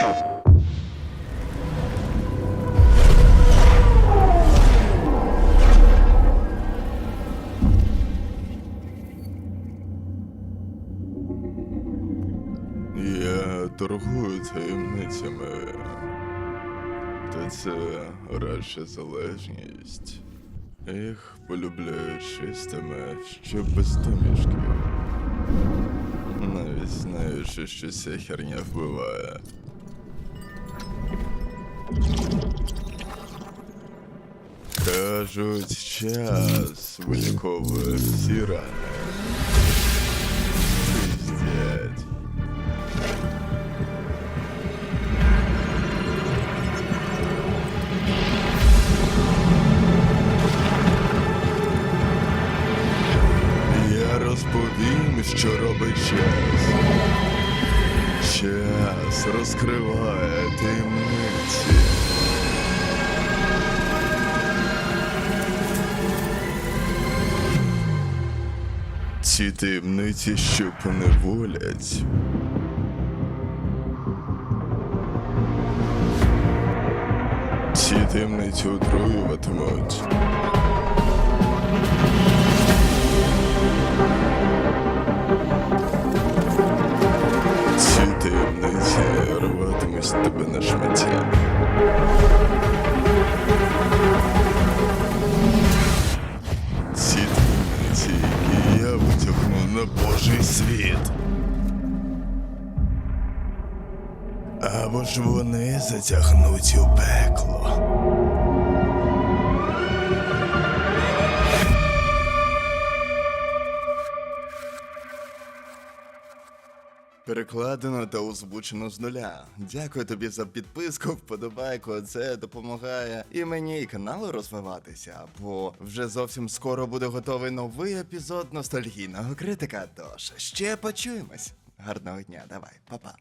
Я торгую таємницями. Та це радше залежність. Їх полюбляють чистими, що без домішків. Навіть знаючи, що ця херня вбиває. Кажуть, час виліковує всі рани. Я розповім, що робить час. Час розкриває таємниці. Ці таємниці, що поневолять. Ці таємниці отруюватимуть. Ці таємниці рватимуть тебе на шмаття. На Божий світ. Або ж вони затягнуть у пекло. Перекладено та озвучено з нуля. Дякую тобі за підписку, вподобайку. Це допомагає і мені, і каналу розвиватися. Бо вже зовсім скоро буде готовий новий епізод ностальгійного критика. Тож ще почуємось. Гарного дня, давай, па-па.